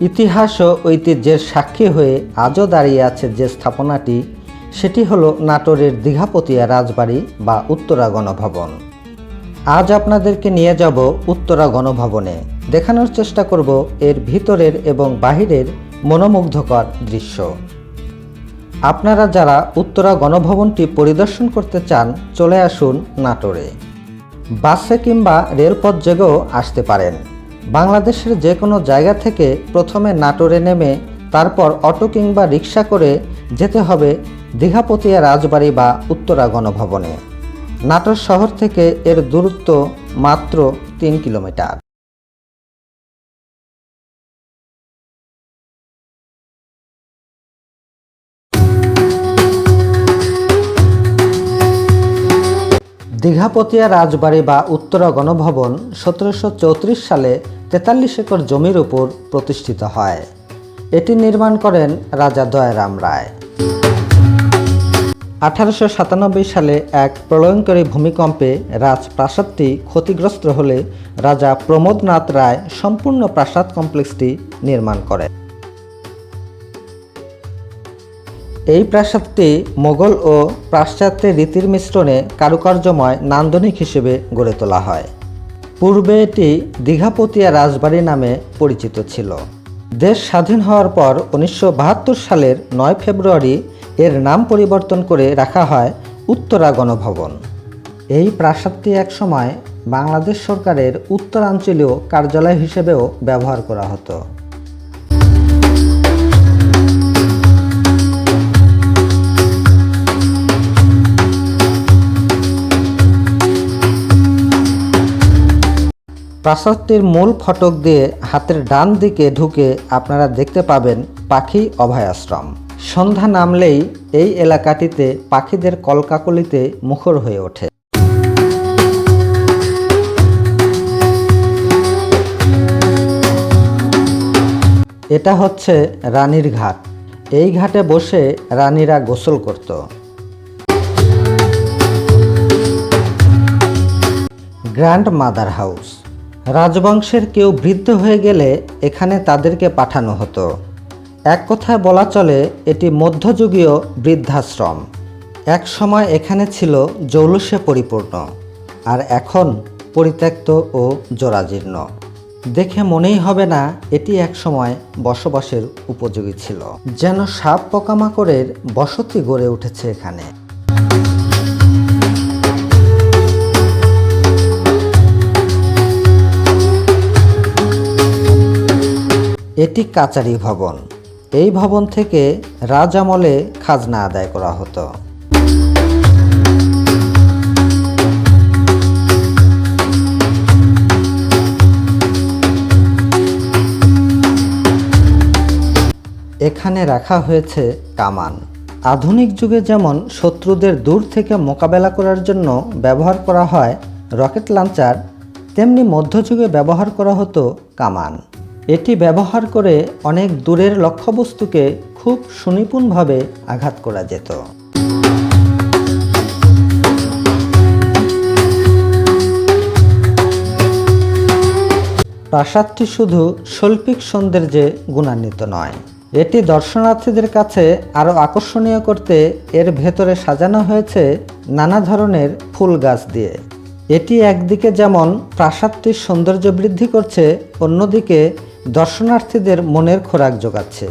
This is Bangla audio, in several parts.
ইতিহাস ও ঐতিহ্যের সাক্ষী হয়ে আজও দাঁড়িয়ে আছে যে স্থাপনাটি, সেটি হলো নাটোরের দীঘাপতিয়া রাজবাড়ি বা উত্তরা গণভবন। আজ আপনাদেরকে নিয়ে যাব উত্তরা গণভবনে। দেখানোর চেষ্টা করব এর ভিতরের এবং বাহিরের মনোমুগ্ধকর দৃশ্য। আপনারা যারা উত্তরা গণভবনটি পরিদর্শন করতে চান, চলে আসুন নাটোরে। বাসে কিংবা রেলপথ জেগেও আসতে পারেন। বাংলাদেশের যে কোনো জায়গা থেকে প্রথমে নাটোরে নেমে তারপর অটো কিংবা রিক্সা করে যেতে হবে দীঘাপতিয়া রাজবাড়ি বা উত্তরা গণভবনে। নাটোর শহর থেকে এর দূরত্ব মাত্র তিন কিলোমিটার। দীঘাপতিয়া রাজবাড়ি বা উত্তরা গণভবন সতেরোশো চৌত্রিশ সালে তেতাল্লিশ একর জমির উপর প্রতিষ্ঠিত হয়। এটি নির্মাণ করেন রাজা দয়ারাম রায়। আঠারোশো সাতানব্বই সালে এক প্রলয়ঙ্করী ভূমিকম্পে রাজপ্রাসাদটি ক্ষতিগ্রস্ত হলে রাজা প্রমোদনাথ রায় সম্পূর্ণ প্রাসাদ কমপ্লেক্সটি নির্মাণ করেন। এই প্রাসাদটি মোগল ও পাশ্চাত্যের রীতির মিশ্রণে কারুকার্যময় নান্দনিক হিসেবে গড়ে তোলা হয়। পূর্বে এটি দীঘাপতিয়া রাজবাড়ি নামে পরিচিত ছিল। দেশ স্বাধীন হওয়ার পর উনিশশো বাহাত্তর সালের নয় ফেব্রুয়ারি এর নাম পরিবর্তন করে রাখা হয় উত্তরা গণভবন। এই প্রাসাদটি একসময় বাংলাদেশ সরকারের উত্তরাঞ্চলীয় কার্যালয় হিসেবেও ব্যবহার করা হতো। প্রাসাদটির মূল ফটক দিয়ে হাতের ডান দিকে ঢুকে আপনারা দেখতে পাবেন পাখি অভয়াশ্রম। সন্ধ্যা নামলেই এই এলাকাটিতে পাখিদের কলকাকলিতে মুখর হয়ে ওঠে। এটা হচ্ছে রানীর ঘাট। এই ঘাটে বসে রানীরা গোসল করত। Grand mother house. রাজবংশের কেউ বৃদ্ধ হয়ে গেলে এখানে তাদেরকে পাঠানো হতো। এক কথায় বলা চলে, এটি মধ্যযুগীয় বৃদ্ধাশ্রম। এক সময় এখানে ছিল জৌলুসে পরিপূর্ণ, আর এখন পরিত্যক্ত ও জরাজীর্ণ। দেখে মনেই হবে না, এটি এক সময় বসবাসের উপযোগী ছিল। যেন সাপ পোকামাকড়ের বসতি গড়ে উঠেছে এখানে। এটি কাচারি ভবন। এই ভবন থেকে রাজ আমলে খাজনা আদায় করা হতো। এখানে রাখা হয়েছে কামান। আধুনিক যুগে যেমন শত্রুদের দূর থেকে মোকাবেলা করার জন্য ব্যবহার করা হয় রকেট লাঞ্চার, তেমনি মধ্যযুগে ব্যবহার করা হতো কামান। এটি ব্যবহার করে অনেক দূরের লক্ষ্যবস্তুকে খুব সুনিপুণভাবে আঘাত করা যেত। প্রাসাদটি শুধু শৈল্পিক সৌন্দর্যে গুণান্বিত নয়, এটি দর্শনার্থীদের কাছে আরও আকর্ষণীয় করতে এর ভেতরে সাজানো হয়েছে নানা ধরনের ফুল গাছ দিয়ে। এটি একদিকে যেমন প্রাসাদটির সৌন্দর্য বৃদ্ধি করছে, অন্যদিকে দর্শনার্থীদের মনের খোরাক যোগাচ্ছে।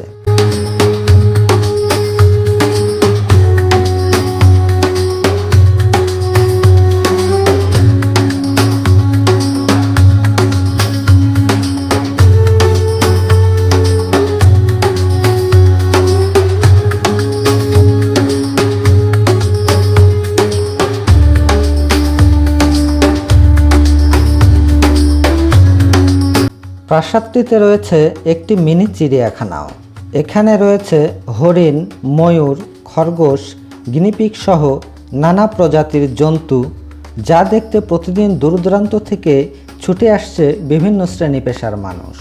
প্রাসাদটিতে রয়েছে একটি মিনি চিড়িয়াখানাও। এখানে রয়েছে হরিণ, ময়ূর, খরগোশ গিনিপিক সহ নানা প্রজাতির জন্তু, যা দেখতে প্রতিদিন দূরদূরান্ত থেকে ছুটে আসছে বিভিন্ন শ্রেণি পেশার মানুষ।